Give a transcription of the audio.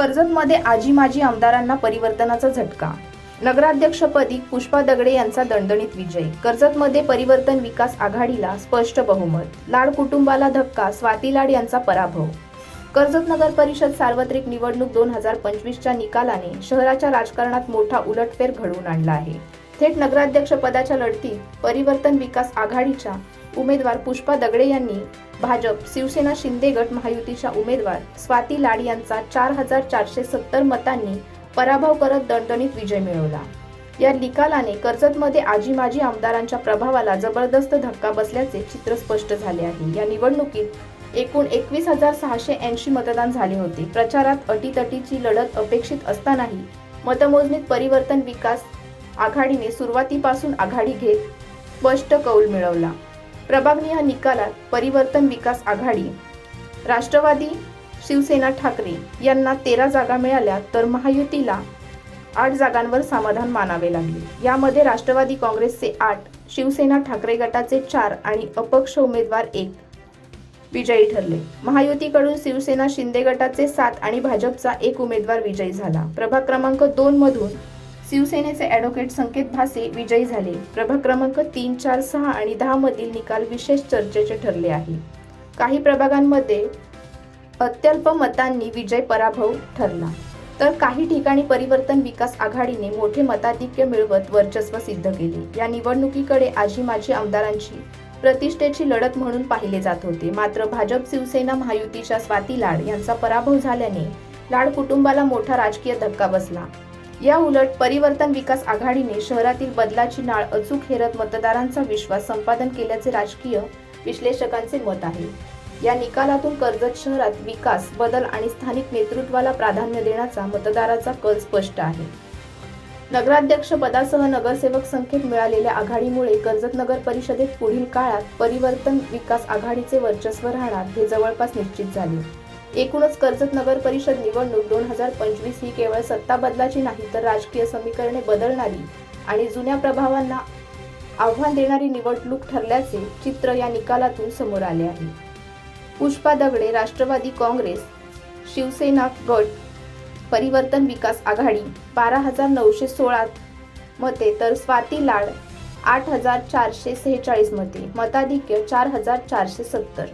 कर्जतमध्ये आजी माजी आमदारांना परिवर्तनाचा झटका. नगराध्यक्षपदी पुष्पा दगडे यांचा दणदणीत विजय. कर्जतमध्ये परिवर्तन विकास आघाडीला स्पष्ट बहुमत. लाड कुटुंबाला धक्का स्वाती लाड यांचा पराभव. कर्जत नगर परिषद सार्वत्रिक निवडणूक दोन हजार पंचवीसच्या निकालाने शहराच्या राजकारणात मोठा उलटफेर घडवून आणला आहे. थेट नगराध्यक्षपदाच्या लढतीत परिवर्तन विकास आघाडीच्या उमेदवार पुष्पा दगडे यांनी भाजप शिवसेना शिंदे गट महायुतीच्या उमेदवार स्वाती लाड यांचा चार हजार चारशे सत्तर मतांनी पराभव करत दणदणीत विजय मिळवला. या निकालाने कर्जतमध्ये आजी माजी आमदारांच्या प्रभावाला जबरदस्त धक्का बसल्याचे चित्र स्पष्ट झाले आहे. या निवडणुकीत एकूण एकवीस हजार सहाशे ऐंशी मतदान झाले होते. प्रचारात अटीतटीची लढत अपेक्षित असतानाही मतमोजणीत परिवर्तन विकास आघाडीने सुरुवातीपासून आघाडी घेत स्पष्ट कौल मिळवला. प्रभागनीय निकालात परिवर्तन विकास आघाडी. राष्ट्रवादी शिवसेना ठाकरे यांना तेरा जागा मिळाल्या तर महायुतीला आठ जागांवर समाधान मानावे लागले. यामध्ये राष्ट्रवादी काँग्रेसचे आठ शिवसेना ठाकरे गटाचे चार आणि अपक्ष उमेदवार एक विजयी ठरले. महायुतीकडून शिवसेना शिंदे गटाचे सात आणि भाजपचा एक उमेदवार विजयी झाला. प्रभाग क्रमांक दोन मधून शिवसेनेचे ॲडव्होकेट संकेत भासे विजयी झाले. प्रभाग क्रमांक तीन चार सहा आणि दहा मधील निकाल विशेष चर्चेचे ठरले आहे. काही प्रभागांमध्ये अत्यल्प मतांनी विजय पराभव ठरला. तर काही ठिकाणी परिवर्तन विकास आघाडीने मोठे मताधिक्य मिळवत वर्चस्व सिद्ध केले. या निवडणुकीकडे आजी माजी आमदारांची प्रतिष्ठेची लढत म्हणून पाहिले जात होते. मात्र भाजप शिवसेना महायुतीच्या स्वाती लाड यांचा पराभव झाल्याने लाड कुटुंबाला मोठा राजकीय धक्का बसला. या उलट परिवर्तन विकास आघाडीने शहरातील बदलाची नाळ अचूक हेरत मतदारांचा विश्वास संपादन केल्याचे राजकीय विश्लेषकांचे मत आहे. या निकालातून कर्जत शहरात विकास बदल आणि स्थानिक नेतृत्वाला प्राधान्य देण्याचा मतदाराचा कल स्पष्ट आहे. नगराध्यक्ष पदासह नगरसेवक संख्येत मिळालेल्या आघाडीमुळे कर्जत नगर परिषदेत पुढील काळात परिवर्तन विकास आघाडीचे वर्चस्व राहणार हे जवळपास निश्चित झाले. एकूणच कर्जत नगर परिषद निवडणूक दोन हजार पंचवीस ही केवळ सत्ता बदलाची नाही तर राजकीय समीकरणे बदलणारी आणि जुन्या प्रभावांना आव्हान देणारी निवडणूक ठरल्याचे चित्र या निकालातून समोर आले आहे. पुष्पा दगडे राष्ट्रवादी काँग्रेस शिवसेना गट परिवर्तन विकास आघाडी बारा हजार नऊशे सोळा मते तर स्वाती लाड आठ हजार चारशे सेहेचाळीस मते मताधिक्य चार हजार चारशे सत्तर.